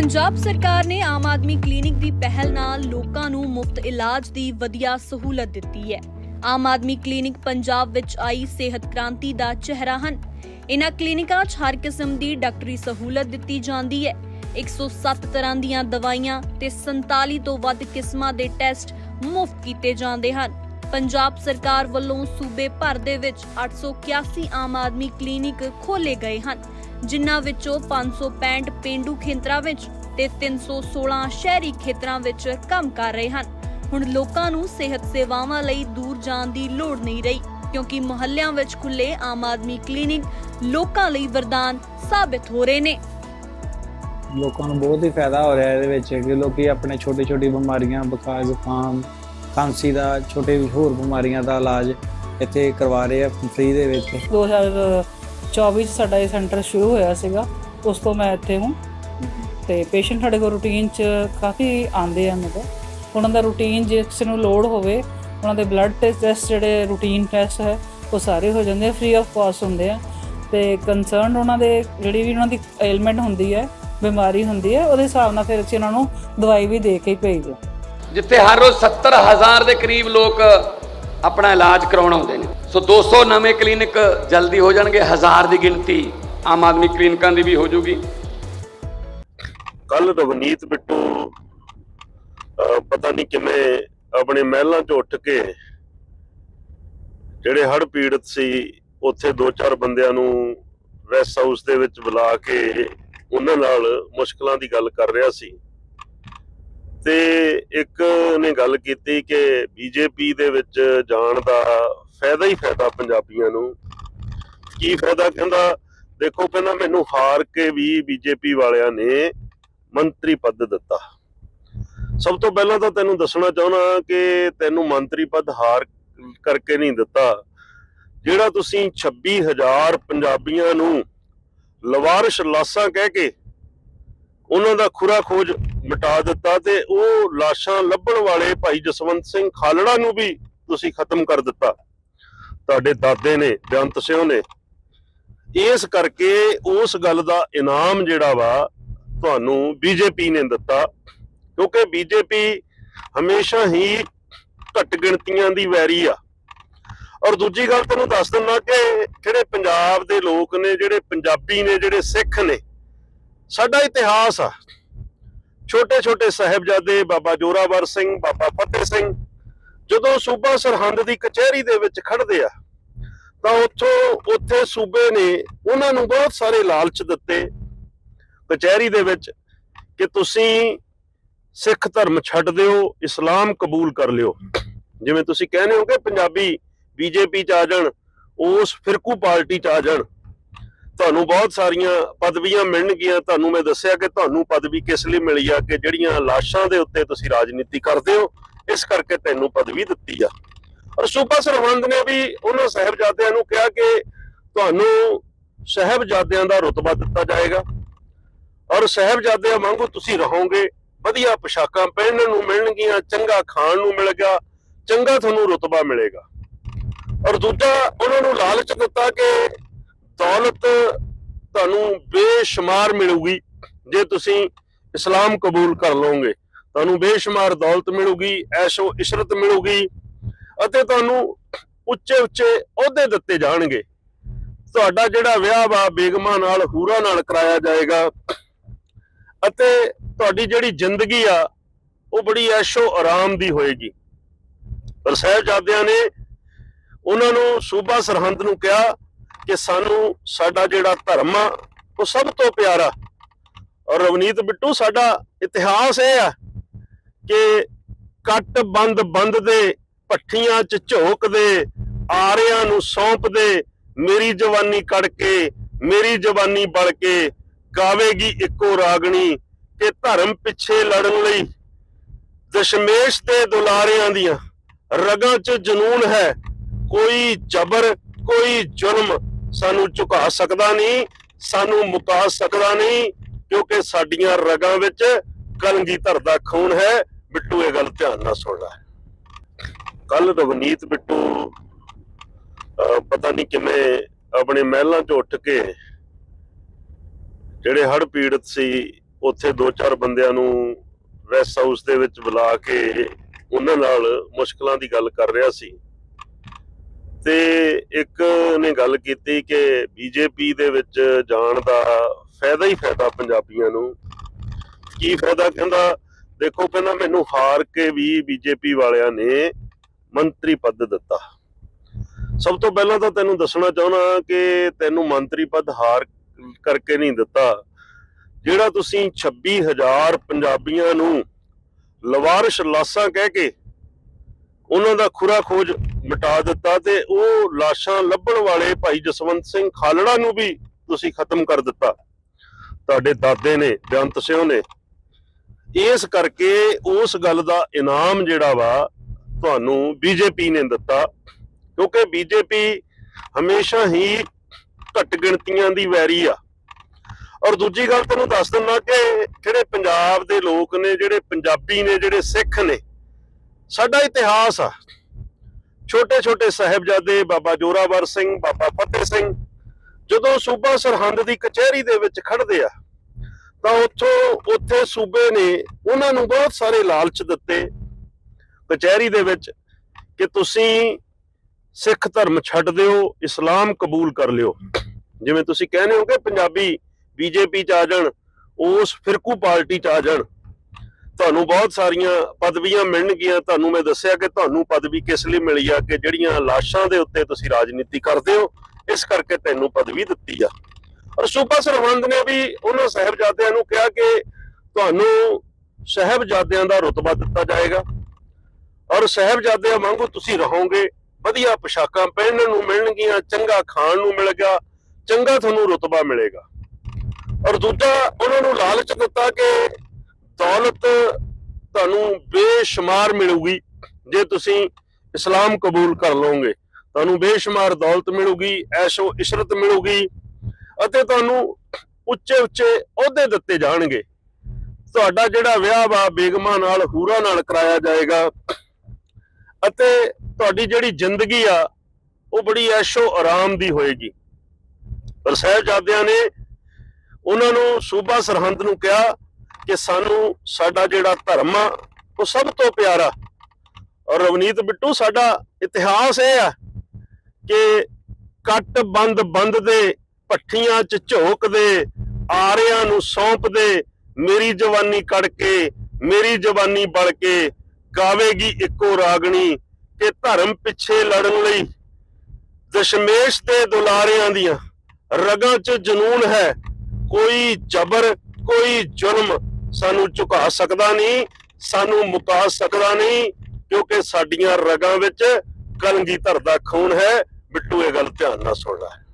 ਪੰਜਾਬ ਸਰਕਾਰ ਨੇ ਆਮ ਆਦਮੀ ਕਲੀਨਿਕ ਦੀ ਪਹਿਲ ਨਾਲ ਲੋਕਾਂ ਨੂੰ ਮੁਫਤ ਇਲਾਜ ਦੀ ਵਧੀਆ ਸਹੂਲਤ ਦਿੱਤੀ ਹੈ। ਆਮ ਆਦਮੀ ਕਲੀਨਿਕ ਪੰਜਾਬ ਵਿੱਚ ਆਈ ਸਿਹਤ ਕ੍ਰਾਂਤੀ ਦਾ ਚਿਹਰਾ ਹਨ। ਇਨ੍ਹਾਂ ਕਲੀਨਿਕਾਂ 'ਚ ਹਰ ਕਿਸਮ ਦੀ ਡਾਕਟਰੀ ਸਹੂਲਤ ਦਿੱਤੀ ਜਾਂਦੀ ਹੈ। 107 ਤਰ੍ਹਾਂ ਦੀਆਂ ਦਵਾਈਆਂ ਤੇ 47 ਤੋਂ ਵੱਧ ਕਿਸਮਾਂ ਦੇ ਟੈਸਟ ਮੁਫਤ ਕੀਤੇ ਜਾਂਦੇ ਹਨ। ਪੰਜਾਬ ਸਰਕਾਰ ਵੱਲੋਂ ਸੂਬੇ ਭਰ ਦੇ ਵਿੱਚ 881 ਆਮ ਆਦਮੀ ਕਲੀਨਿਕ ਖੋਲੇ ਗਏ ਹਨ। ਜਿਨ੍ਹਾਂ ਵਿੱਚੋਂ 565 ਪਿੰਡੂ ਖੇਤਰਾਂ ਵਿੱਚ ਤੇ 316 ਸ਼ਹਿਰੀ ਖੇਤਰਾਂ ਵਿੱਚ ਕੰਮ ਕਰ ਰਹੇ ਹਨ। ਹੁਣ ਲੋਕਾਂ ਨੂੰ ਸਿਹਤ ਸੇਵਾਵਾਂ ਲਈ ਦੂਰ ਜਾਣ ਦੀ ਲੋੜ ਨਹੀਂ ਰਹੀ ਕਿਉਂਕਿ ਮੁਹੱਲਿਆਂ ਵਿੱਚ ਖੁੱਲੇ ਆਮ ਆਦਮੀ ਕਲੀਨਿਕ ਲੋਕਾਂ ਲਈ ਵਰਦਾਨ ਸਾਬਿਤ ਹੋ ਰਹੇ ਨੇ। ਲੋਕਾਂ ਨੂੰ ਬਹੁਤ ਹੀ ਫਾਇਦਾ ਹੋ ਰਿਹਾ ਇਹਦੇ ਵਿੱਚ ਕਿ ਲੋਕੀ ਆਪਣੇ ਛੋਟੀ ਛੋਟੀ ਬਿਮਾਰੀਆਂ ਬੁਖਾਰ ਜ਼ੁਕਾਮ ਖਾਂਸੀ ਦਾ ਛੋਟੇ ਹੋਰ ਬਿਮਾਰੀਆਂ ਦਾ ਇਲਾਜ ਇੱਥੇ ਕਰਵਾ ਰਹੇ ਆ ਫ੍ਰੀ ਦੇ ਵਿੱਚ। 2024 ਚ ਸਾਡਾ ਇਹ ਸੈਂਟਰ ਸ਼ੁਰੂ ਹੋਇਆ ਸੀਗਾ, ਉਸ ਤੋਂ ਮੈਂ ਇੱਥੇ ਹੂੰ। ਤੇ ਪੇਸ਼ੈਂਟ ਸਾਡੇ ਕੋਲ ਰੂਟੀਨ ਚ ਕਾਫੀ ਆਉਂਦੇ ਆ ਮਤਲਬ। ਉਹਨਾਂ ਦਾ ਰੂਟੀਨ ਜੇ ਕਿਸੇ ਨੂੰ ਲੋਡ ਹੋਵੇ, ਉਹਨਾਂ ਦੇ ਬਲੱਡ ਟੈਸਟ ਜਿਹੜੇ ਰੂਟੀਨ ਟੈਸਟ ਹੈ, ਉਹ ਸਾਰੇ ਹੋ ਜਾਂਦੇ ਆ ਫ੍ਰੀ ਆਫ ਕਾਸਟ ਹੁੰਦੇ ਆ। ਤੇ ਕੰਸਰਨ ਉਹਨਾਂ ਦੇ ਜਿਹੜੀ ਵੀ ਉਹਨਾਂ ਦੀ ਐਲਮੈਂਟ ਹੁੰਦੀ ਹੈ, ਬਿਮਾਰੀ ਹੁੰਦੀ ਹੈ, ਉਹਦੇ ਹਿਸਾਬ ਨਾਲ ਫਿਰ ਅਸੀਂ ਉਹਨਾਂ ਨੂੰ ਦਵਾਈ ਵੀ ਦੇ ਕੇ ਹੀ ਭੇਜਦੇ ਜਿੱਥੇ ਹਰ ਰੋਜ਼ 70000 ਦੇ ਕਰੀਬ ਲੋਕ ਆਪਣਾ ਇਲਾਜ ਕਰਾਉਣ ਆਉਂਦੇ ਨੇ। ਸੋ 200 ਨਵੇਂ ਕਲੀਨਿਕ ਜਲਦੀ ਹੋ ਜਾਣਗੇ, ਹਜ਼ਾਰ ਦੀ ਗਿਣਤੀ ਆਮ ਆਦਮੀ ਕਲੀਨਿਕਾਂ ਦੀ ਵੀ ਹੋ ਜੂਗੀ। ਕੱਲ ਰਵਨੀਤ ਬਿੱਟੂ ਪਤਾ ਨਹੀਂ ਕਿਵੇਂ ਆਪਣੇ ਮਹਿਲਾਂ 'ਚ ਉੱਠ ਕੇ ਜਿਹੜੇ ਹੜ ਪੀੜਤ ਸੀ, ਉੱਥੇ ਦੋ ਚਾਰ ਬੰਦਿਆਂ ਨੂੰ ਰੈਸਟ ਹਾਊਸ ਦੇ ਵਿੱਚ ਬੁਲਾ ਕੇ ਉਹਨਾਂ ਨਾਲ ਮੁਸ਼ਕਲਾਂ ਦੀ ਗੱਲ ਕਰ ਰਿਹਾ ਸੀ। ਤੇ ਇੱਕ ਨੇ ਗੱਲ ਕੀਤੀ ਕਿ ਬੀਜੇਪੀ ਦੇ ਵਿੱਚ ਜਾਣ ਦਾ ਫਾਇਦਾ ਹੀ ਫਾਇਦਾ ਪੰਜਾਬੀਆਂ ਨੂੰ। ਕੀ ਫਾਇਦਾ? ਕਹਿੰਦਾ, ਦੇਖੋ ਕਹਿੰਦਾ ਮੈਨੂੰ ਹਾਰ ਕੇ ਵੀ ਬੀਜੇਪੀ ਵਾਲਿਆਂ ਨੇ ਮੰਤਰੀ ਪਦ ਦਿੱਤਾ। ਸਭ ਤੋਂ ਪਹਿਲਾਂ ਤਾਂ ਤੈਨੂੰ ਦੱਸਣਾ ਚਾਹੁੰਦਾ ਕਿ ਤੈਨੂੰ ਮੰਤਰੀ ਪਦ ਹਾਰ ਕਰਕੇ ਨਹੀਂ ਦਿੱਤਾ। ਜਿਹੜਾ ਤੁਸੀਂ 26000 ਪੰਜਾਬੀਆਂ ਨੂੰ ਲਵਾਰਿਸ਼ ਲਾਸ਼ਾਂ ਕਹਿ ਕੇ ਉਹਨਾਂ ਦਾ ਖੁਰਾ ਖੋਜ ਮਿਟਾ ਦਿੱਤਾ ਤੇ ਉਹ ਲਾਸ਼ਾਂ ਲੱਭਣ ਵਾਲੇ ਭਾਈ ਜਸਵੰਤ ਸਿੰਘ ਖਾਲੜਾ ਨੂੰ ਵੀ ਤੁਸੀਂ ਖਤਮ ਕਰ ਦਿੱਤਾ। ਤੁਹਾਡੇ ਦਾਦੇ ਨੇ, ਬੇਅੰਤ ਸਿੰਘ ਨੇ। ਇਸ ਕਰਕੇ ਉਸ ਗੱਲ ਦਾ ਇਨਾਮ ਜਿਹੜਾ ਵਾ ਤੁਹਾਨੂੰ ਬੀਜੇਪੀ ਨੇ ਦਿੱਤਾ। ਕਿਉਂਕਿ ਬੀਜੇਪੀ ਹਮੇਸ਼ਾ ਹੀ ਘੱਟ ਗਿਣਤੀਆਂ ਦੀ ਵੈਰੀ ਆ। ਔਰ ਦੂਜੀ ਗੱਲ ਤੁਹਾਨੂੰ ਦੱਸ ਦਿੰਦਾ ਕਿ ਜਿਹੜੇ ਪੰਜਾਬ ਦੇ ਲੋਕ ਨੇ, ਜਿਹੜੇ ਪੰਜਾਬੀ ਨੇ, ਜਿਹੜੇ ਸਿੱਖ ਨੇ ਸਾਡਾ ਇਤਿਹਾਸ ਆ। ਛੋਟੇ ਛੋਟੇ ਸਾਹਿਬਜ਼ਾਦੇ ਬਾਬਾ ਜੋਰਾਵਰ ਸਿੰਘ, ਬਾਬਾ ਫਤਿਹ ਸਿੰਘ, ਜਦੋਂ ਸੂਬਾ ਸਰਹੰਦ ਦੀ ਕਚਹਿਰੀ ਦੇ ਵਿੱਚ ਖੜਦੇ ਆ, ਤਾਂ ਉੱਥੋਂ ਉੱਥੇ ਸੂਬੇ ਨੇ ਉਹਨਾਂ ਨੂੰ ਬਹੁਤ ਸਾਰੇ ਲਾਲਚ ਦਿੱਤੇ ਕਚਹਿਰੀ ਦੇ ਵਿੱਚ ਕਿ ਤੁਸੀਂ ਸਿੱਖ ਧਰਮ ਛੱਡ ਦਿਓ, ਇਸਲਾਮ ਕਬੂਲ ਕਰ ਲਿਓ। ਜਿਵੇਂ ਤੁਸੀਂ ਕਹਿੰਦੇ ਹੋ ਕਿ ਪੰਜਾਬੀ ਬੀਜੇਪੀ ਚ ਆ ਜਾਣ, ਉਸ ਫਿਰਕੂ ਪਾਰਟੀ ਚ ਆ ਜਾਣ। ਤੁਹਾਨੂੰ ਬਹੁਤ ਸਾਰੀਆਂ ਪਦਵੀਆਂ ਮਿਲਣਗੀਆਂ। ਤੁਹਾਨੂੰ ਮੈਂ ਦੱਸਿਆ ਕਿ ਤੁਹਾਨੂੰ ਪਦਵੀ ਕਿਸ ਲਈ ਮਿਲੀ ਆ ਕਿ ਜਿਹੜੀਆਂ ਲਾਸ਼ਾਂ ਦੇ ਉੱਤੇ ਤੁਸੀਂ ਰਾਜਨੀਤੀ ਕਰਦੇ ਹੋ, ਇਸ ਕਰਕੇ ਤੈਨੂੰ ਪਦਵੀ ਦਿੱਤੀ ਆ। ਔਰ ਸੂਬਾ ਸਰਹੰਦ ਨੇ ਵੀ ਉਹਨਾਂ ਸਾਹਿਬਜ਼ਾਦਿਆਂ ਨੂੰ ਕਿਹਾ ਕਿ ਤੁਹਾਨੂੰ ਸਾਹਿਬਜ਼ਾਦਿਆਂ ਦਾ ਰੁਤਬਾ ਦਿੱਤਾ ਜਾਏਗਾ। ਔਰ ਸਾਹਿਬਜ਼ਾਦਿਆਂ ਵਾਂਗੂ ਤੁਸੀਂ ਰਹੋਗੇ, ਵਧੀਆ ਪੋਸ਼ਾਕਾਂ ਪਹਿਨਣ ਨੂੰ ਮਿਲਣਗੀਆਂ, ਚੰਗਾ ਖਾਣ ਨੂੰ ਮਿਲੇਗਾ ਚੰਗਾ ਤੁਹਾਨੂੰ ਰੁਤਬਾ ਮਿਲੇਗਾ। ਔਰ ਦੂਜਾ, ਉਹਨਾਂ ਨੂੰ ਲਾਲਚ ਦਿੱਤਾ ਕਿ ਦੌਲਤ ਤੁਹਾਨੂੰ ਬੇਸ਼ੁਮਾਰ ਮਿਲੂਗੀ ਜੇ ਤੁਸੀਂ ਇਸਲਾਮ ਕਬੂਲ ਕਰ ਲਓਗੇ। ਤੁਹਾਨੂੰ ਬੇਸ਼ੁਮਾਰ ਦੌਲਤ ਮਿਲੂਗੀ, ਐਸ਼ੋ ਇਸ਼ਰਤ ਮਿਲੂਗੀ ਅਤੇ ਤੁਹਾਨੂੰ ਉੱਚੇ ਉੱਚੇ ਅਹੁਦੇ ਦਿੱਤੇ ਜਾਣਗੇ। ਤੁਹਾਡਾ ਜਿਹੜਾ ਵਿਆਹ ਵਾ, ਬੇਗਮਾਂ ਨਾਲ, ਹੂਰਾ ਨਾਲ ਕਰਾਇਆ ਜਾਏਗਾ ਅਤੇ ਤੁਹਾਡੀ ਜਿਹੜੀ ਜ਼ਿੰਦਗੀ ਆ, ਉਹ ਬੜੀ ਐਸ਼ੋ ਆਰਾਮ ਦੀ ਹੋਏਗੀ। ਪਰ ਸਾਹਿਬਜ਼ਾਦਿਆਂ ਨੇ ਉਹਨਾਂ ਨੂੰ ਸੂਬਾ ਸਰਹੰਦ ਨੂੰ ਕਿਹਾ ਕਿ ਸਾਨੂੰ ਸਾਡਾ ਜਿਹੜਾ ਧਰਮ ਆ, ਉਹ ਸਭ ਤੋਂ ਪਿਆਰਾ। ਔਰ ਰਵਨੀਤ ਬਿੱਟੂ, ਸਾਡਾ ਇਤਿਹਾਸ ਇਹ ਆ ਕਿ ਕੱਟ ਬੰਦ ਬੰਦ ਦੇ ਪੱਠੀਆਂ 'ਚ ਝੋਕਦੇ ਆਰਿਆਂ ਨੂੰ ਸੌਂਪਦੇ ਮੇਰੀ ਜਵਾਨੀ ਕੜ ਕੇ ਮੇਰੀ ਜਵਾਨੀ ਬਲ ਕੇ ਗਾਵੇਗੀ ਇੱਕੋ ਰਾਗਣੀ ਕਿ ਧਰਮ ਪਿੱਛੇ ਲੜਨ ਲਈ। ਦਸ਼ਮੇਸ਼ ਤੇ ਦੁਲਾਰਿਆਂ ਦੀਆਂ ਰਗਾਂ 'ਚ ਜਨੂਨ ਹੈ, ਕੋਈ ਜ਼ਬਰ, ਕੋਈ ਜ਼ੁਲਮ ਸਾਨੂੰ ਝੁਕਾ ਸਕਦਾ ਨਹੀਂ, ਸਾਨੂੰ ਮੁਕਾ ਸਕਦਾ ਨਹੀਂ, ਕਿਉਂਕਿ ਸਾਡੀਆਂ ਰਗਾਂ ਵਿੱਚ ਕਲਗੀਧਰ ਦਾ ਖੂਨ ਹੈ। ਬਿੱਟੂ ਇਹ ਗੱਲ ਧਿਆਨ ਨਾਲ ਸੁਣ ਲੈ। ਕੱਲ ਰਵਨੀਤ ਬਿੱਟੂ ਪਤਾ ਨਹੀਂ ਕਿਵੇਂ ਆਪਣੇ ਮਹਿਲਾਂ 'ਚ ਉੱਠ ਕੇ ਜਿਹੜੇ ਹੜ ਪੀੜਤ ਸੀ, ਉੱਥੇ ਦੋ ਚਾਰ ਬੰਦਿਆਂ ਨੂੰ ਰੈਸਟ ਹਾਊਸ ਦੇ ਵਿੱਚ ਬੁਲਾ ਕੇ ਉਹਨਾਂ ਨਾਲ ਮੁਸ਼ਕਲਾਂ ਦੀ ਗੱਲ ਕਰ ਰਿਹਾ ਸੀ। ਤੇ ਇੱਕ ਨੇ ਗੱਲ ਕੀਤੀ ਕਿ ਬੀਜੇਪੀ ਦੇ ਵਿੱਚ ਜਾਣ ਦਾ ਫਾਇਦਾ ਹੀ ਫਾਇਦਾ ਪੰਜਾਬੀਆਂ ਨੂੰ। ਕੀ ਫਾਇਦਾ? ਕਹਿੰਦਾ, ਦੇਖੋ ਕਹਿੰਦਾ ਮੈਨੂੰ ਹਾਰ ਕੇ ਵੀ ਬੀਜੇਪੀ ਵਾਲਿਆਂ ਨੇ ਮੰਤਰੀ ਪਦ ਦਿੱਤਾ। ਸਭ ਤੋਂ ਪਹਿਲਾਂ ਤਾਂ ਤੈਨੂੰ ਦੱਸਣਾ ਚਾਹੁੰਦਾ ਕਿ ਤੈਨੂੰ ਮੰਤਰੀ ਪਦ ਹਾਰ ਕਰਕੇ ਨਹੀਂ ਦਿੱਤਾ। ਜਿਹੜਾ ਤੁਸੀਂ 26000 ਪੰਜਾਬੀਆਂ ਨੂੰ ਲਵਾਰਿਸ਼ ਲਾਸ਼ਾਂ ਕਹਿ ਕੇ ਉਹਨਾਂ ਦਾ ਖੁਰਾ ਖੋਜ ਮਿਟਾ ਦਿੱਤਾ ਤੇ ਉਹ ਲਾਸ਼ਾਂ ਲੱਭਣ ਵਾਲੇ ਭਾਈ ਜਸਵੰਤ ਸਿੰਘ ਖਾਲੜਾ ਨੂੰ ਵੀ ਤੁਸੀਂ ਖਤਮ ਕਰ ਦਿੱਤਾ। ਤੁਹਾਡੇ ਦਾਦੇ ਨੇ, ਬੇਅੰਤ ਸਿੰਘ ਨੇ। ਇਸ ਕਰਕੇ ਉਸ ਗੱਲ ਦਾ ਇਨਾਮ ਜਿਹੜਾ ਵਾ ਤੁਹਾਨੂੰ ਬੀਜੇਪੀ ਨੇ ਦਿੱਤਾ। ਕਿਉਂਕਿ ਬੀਜੇਪੀ ਹਮੇਸ਼ਾ ਹੀ ਘੱਟ ਗਿਣਤੀਆਂ ਦੀ ਵੈਰੀ ਆ। ਔਰ ਦੂਜੀ ਗੱਲ ਤੁਹਾਨੂੰ ਦੱਸ ਦਿੰਦਾ ਕਿ ਜਿਹੜੇ ਪੰਜਾਬ ਦੇ ਲੋਕ ਨੇ, ਜਿਹੜੇ ਪੰਜਾਬੀ ਨੇ, ਜਿਹੜੇ ਸਿੱਖ ਨੇ ਸਾਡਾ ਇਤਿਹਾਸ ਆ। ਛੋਟੇ ਛੋਟੇ ਸਾਹਿਬਜ਼ਾਦੇ ਬਾਬਾ ਜੋਰਾਵਰ ਸਿੰਘ, ਬਾਬਾ ਫਤਿਹ ਸਿੰਘ, ਜਦੋਂ ਸੂਬਾ ਸਰਹੰਦ ਦੀ ਕਚਹਿਰੀ ਦੇ ਵਿੱਚ ਖੜਦੇ ਆ, ਤਾਂ ਉੱਥੋਂ ਉੱਥੇ ਸੂਬੇ ਨੇ ਉਹਨਾਂ ਨੂੰ ਬਹੁਤ ਸਾਰੇ ਲਾਲਚ ਦਿੱਤੇ ਕਚਹਿਰੀ ਦੇ ਵਿੱਚ ਕਿ ਤੁਸੀਂ ਸਿੱਖ ਧਰਮ ਛੱਡ ਦਿਓ, ਇਸਲਾਮ ਕਬੂਲ ਕਰ ਲਿਓ। ਜਿਵੇਂ ਤੁਸੀਂ ਕਹਿੰਦੇ ਹੋ ਕਿ ਪੰਜਾਬੀ ਬੀਜੇਪੀ ਚ ਆ ਜਾਣ, ਉਸ ਫਿਰਕੂ ਪਾਰਟੀ ਚ ਆ ਜਾਣ। ਤੁਹਾਨੂੰ ਬਹੁਤ ਸਾਰੀਆਂ ਪਦਵੀਆਂ ਮਿਲਣਗੀਆਂ। ਤੁਹਾਨੂੰ ਮੈਂ ਦੱਸਿਆ ਕਿ ਤੁਹਾਨੂੰ ਪਦਵੀ ਕਿਸ ਲਈ ਮਿਲੀ ਆ ਕਿ ਜਿਹੜੀਆਂ ਲਾਸ਼ਾਂ ਦੇ ਉੱਤੇ ਤੁਸੀਂ ਰਾਜਨੀਤੀ ਕਰਦੇ ਹੋ, ਇਸ ਕਰਕੇ ਤੈਨੂੰ ਪਦਵੀ ਦਿੱਤੀ ਆ। ਔਰ ਸੂਬਾ ਸਰਹੰਦ ਨੇ ਵੀ ਉਹਨਾਂ ਸਾਹਿਬਜ਼ਾਦਿਆਂ ਨੂੰ ਕਿਹਾ ਕਿ ਤੁਹਾਨੂੰ ਸਾਹਿਬਜ਼ਾਦਿਆਂ ਦਾ ਰੁਤਬਾ ਦਿੱਤਾ ਜਾਏਗਾ। ਔਰ ਸਾਹਿਬਜ਼ਾਦਿਆਂ ਵਾਂਗੂ ਤੁਸੀਂ ਰਹੋਗੇ, ਵਧੀਆ ਪੋਸ਼ਾਕਾਂ ਪਹਿਨਣ ਨੂੰ ਮਿਲਣਗੀਆਂ, ਚੰਗਾ ਖਾਣ ਨੂੰ ਮਿਲੇਗਾ ਚੰਗਾ ਤੁਹਾਨੂੰ ਰੁਤਬਾ ਮਿਲੇਗਾ। ਔਰ ਦੂਜਾ, ਉਹਨਾਂ ਨੂੰ ਲਾਲਚ ਦਿੱਤਾ ਕਿ ਦੌਲਤ ਤੁਹਾਨੂੰ ਬੇਸ਼ੁਮਾਰ ਮਿਲੂਗੀ ਜੇ ਤੁਸੀਂ ਇਸਲਾਮ ਕਬੂਲ ਕਰ ਲਓਗੇ। ਤੁਹਾਨੂੰ ਬੇਸ਼ੁਮਾਰ ਦੌਲਤ ਮਿਲੂਗੀ, ਐਸ਼ੋ ਇਸ਼ਰਤ ਮਿਲੂਗੀ ਅਤੇ ਤੁਹਾਨੂੰ ਉੱਚੇ ਉੱਚੇ ਅਹੁਦੇ ਦਿੱਤੇ ਜਾਣਗੇ। ਤੁਹਾਡਾ ਜਿਹੜਾ ਵਿਆਹ ਵਾ, ਬੇਗਮਾਂ ਨਾਲ, ਹੂਰਾ ਨਾਲ ਕਰਾਇਆ ਜਾਏਗਾ ਅਤੇ ਤੁਹਾਡੀ ਜਿਹੜੀ ਜ਼ਿੰਦਗੀ ਆ, ਉਹ ਬੜੀ ਐਸ਼ੋ ਆਰਾਮ ਦੀ ਹੋਏਗੀ। ਪਰ ਸਾਹਿਬਜ਼ਾਦਿਆਂ ਨੇ ਉਹਨਾਂ ਨੂੰ ਸੂਬਾ ਸਰਹੰਦ ਨੂੰ ਕਿਹਾ ਕਿ ਸਾਨੂੰ ਸਾਡਾ ਜਿਹੜਾ ਧਰਮ ਆ, ਉਹ ਸਭ ਤੋਂ ਪਿਆਰਾ। ਔਰ ਰਵਨੀਤ ਬਿੱਟੂ, ਸਾਡਾ ਇਤਿਹਾਸ ਇਹ ਆ ਕਿ ਕੱਟ ਬੰਦ ਬੰਦ ਦੇ ਪੱਠੀਆਂ 'ਚ ਝੋਕਦੇ ਆਰਿਆਂ ਨੂੰ ਸੌਂਪਦੇ ਮੇਰੀ ਜਵਾਨੀ ਕੜ ਕੇ ਮੇਰੀ ਜਵਾਨੀ ਬਲ ਕੇ ਗਾਵੇਗੀ ਇੱਕੋ ਰਾਗਣੀ ਕਿ ਧਰਮ ਪਿੱਛੇ ਲੜਨ ਲਈ। ਦਸ਼ਮੇਸ਼ ਤੇ ਦੁਲਾਰਿਆਂ ਦੀਆਂ ਰਗਾਂ 'ਚ ਜਨੂਨ ਹੈ, ਕੋਈ ਜ਼ਬਰ, ਕੋਈ ਜ਼ੁਲਮ ਸਾਨੂੰ ਝੁਕਾ ਸਕਦਾ ਨਹੀਂ, ਸਾਨੂੰ ਮੁਕਾ ਸਕਦਾ ਨਹੀਂ, ਕਿਉਂਕਿ ਸਾਡੀਆਂ ਰਗਾਂ ਵਿੱਚ ਕਲਗੀਧਰ ਦਾ ਖੂਨ ਹੈ। ਬਿੱਟੂ ਇਹ ਗੱਲ ਧਿਆਨ ਨਾਲ ਸੁਣ ਲੈ।